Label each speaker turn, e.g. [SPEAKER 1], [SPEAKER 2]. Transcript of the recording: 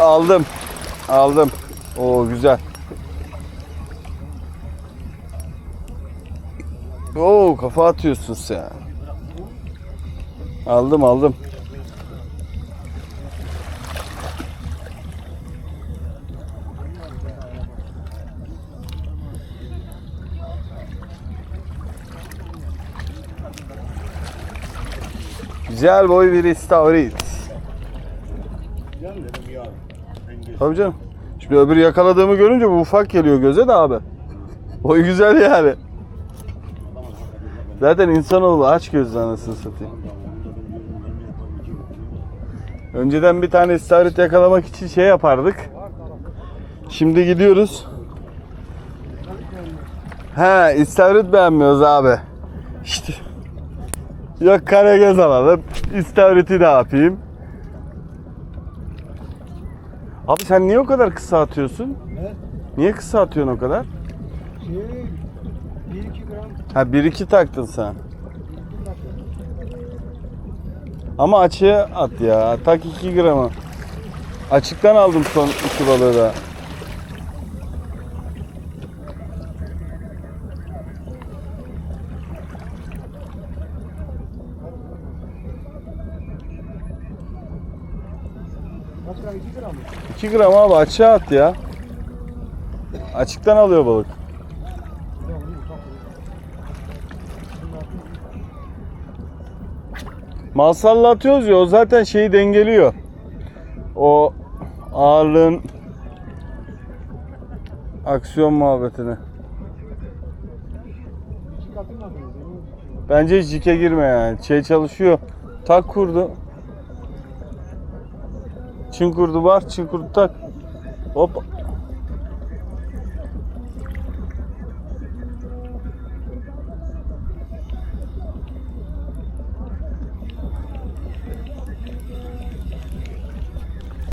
[SPEAKER 1] Aldım. Aldım. Oo güzel. Oo kafa atıyorsun sen. Aldım aldım. Güzel boy bir istavrit. Tabii canım. Şimdi öbür yakaladığımı görünce bu ufak geliyor göze de abi. Boy güzel yani. Zaten insanoğlu aç gözlü anasını satayım. Önceden bir tane istavrit yakalamak için şey yapardık. Şimdi gidiyoruz. He istavrit beğenmiyoruz abi. İşte. Yok karagöz alalım. İstavriti ne yapayım? Abi sen niye o kadar kısa atıyorsun?
[SPEAKER 2] Ne?
[SPEAKER 1] Niye kısa atıyorsun o kadar?
[SPEAKER 2] Şey, 1-2 gram
[SPEAKER 1] Ha 1-2 taktın sen. Ama açığa at ya. Tak 2 gramı. Açıktan aldım son iki balığı da.
[SPEAKER 2] Kaç gram 2 gram mı?
[SPEAKER 1] 2 gram abi açığa at ya. Açıktan alıyor balık. Masalla atıyoruz ya o zaten şeyi dengeliyor. O ağırlığın aksiyon muhabbetini. Bence hiç jike girme yani. Şey çalışıyor. Tak kurdu. Çin kurdu var. Çin kurdu tak. Hop